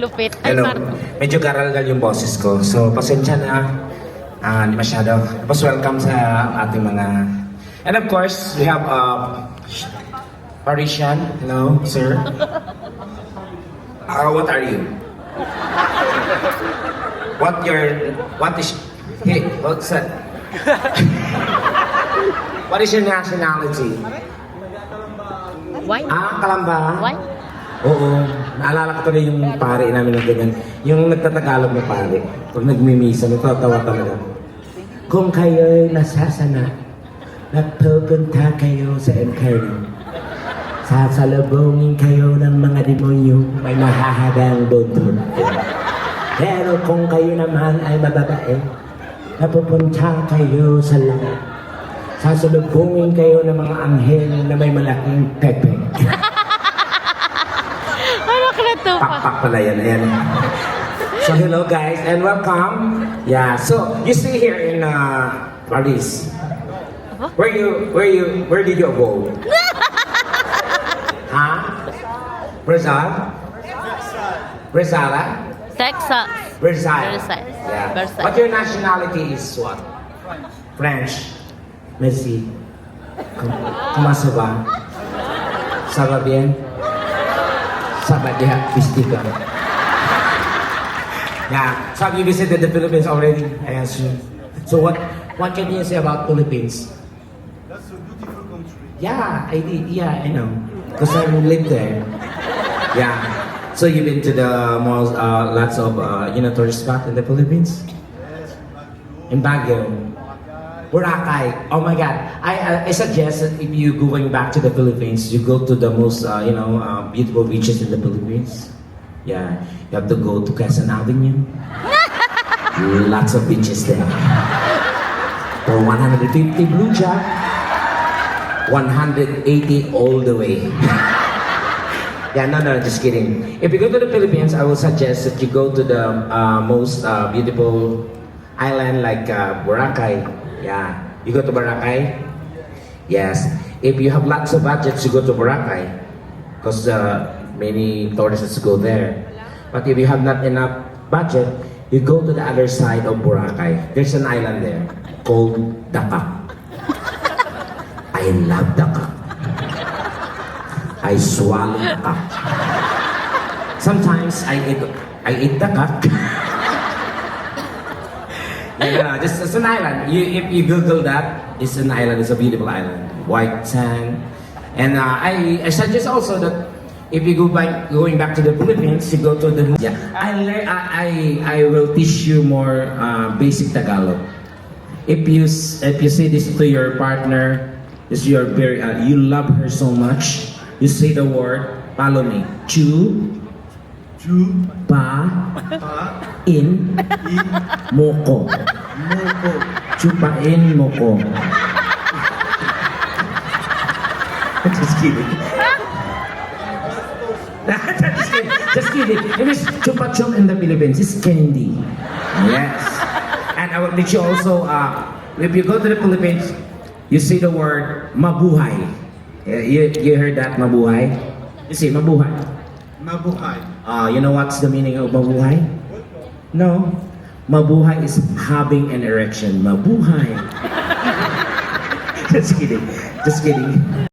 Lupit. Ay, Hello. sorry. Medyo garalgal yung boses ko. So, pasensya na. Ah, hindi masyado. Tapos welcome sa ating mga... And of course, we have uh, Parisian. Hello, sir. Uh, what are you? What your... What is... Hey, what's that? what is your nationality? Why? Ah, Kalamba. Why? Oo. Naalala ko tuloy yung pare namin na ganyan. Yung nagtatagalog na pare. Pag nagmimisa, nagtatawa talaga. Kung kayo'y nasasana, nagpupunta kayo sa Inferno. Sasalubungin kayo ng mga demonyo may mahahabang buntot. Pero kung kayo naman ay mababae, napupunta kayo sa langit. Sasalubungin kayo ng mga anghel na may malaking pepe. Ka na pala yan. Ayan. So hello guys and welcome. Yeah, so you stay here in uh, Paris. Where you where you where did you go? huh? Brazil? Brazil? Texas. Versailles. Versailles. Yeah. Versailles. But your nationality is what? French. Merci. Com- Comment ça va? Ça va bien? Va bien, Pistika. Yeah. So you visited the Philippines already? I assume. So what what can you say about Philippines? That's a beautiful country. Yeah, I did. Yeah, I know. Because I lived there. Yeah. So you've been to the most, uh, lots of, uh, you know, tourist spot in the Philippines? Yes, Baguio, In Baguio. Boracay. Oh my God. I, I, I suggest that if you going back to the Philippines, you go to the most, uh, you know, uh, beautiful beaches in the Philippines. Yeah. You have to go to Quezon Avenue. Lots of beaches there. For 150 blue jack. 180 all the way. yeah, no, no, just kidding. If you go to the Philippines, I will suggest that you go to the uh, most uh, beautiful island like uh, Boracay. Yeah, you go to Boracay. Yes. If you have lots of budgets, you go to Boracay because uh, many tourists go there. But if you have not enough budget, you go to the other side of Boracay. There's an island there called Dakak. I love Dakak. I swallow Dakak. Sometimes I eat I eat Dakak. yeah, just it's an island. You, if you Google that, it's an island. It's a beautiful island, white sand. And uh, I, I suggest also that if you go back, going back to the Philippines, you go to the yeah. I learn. I, I I will teach you more uh, basic Tagalog. If you if you say this to your partner, is your very uh, you love her so much, you say the word. Follow me. Chu Chu, pa Pa, in In, moko. Moko. Chupain mo ko. Just kidding. just kidding. Just kidding. It is chupa chup in the Philippines. It's candy. Yes. And I will teach you also, uh, if you go to the Philippines, you say the word mabuhay. You, you heard that, mabuhay? You say mabuhay. Mabuhay. Uh, you know what's the meaning of mabuhay? No. Mabuhay is having an erection. Mabuhay. Just kidding. Just kidding.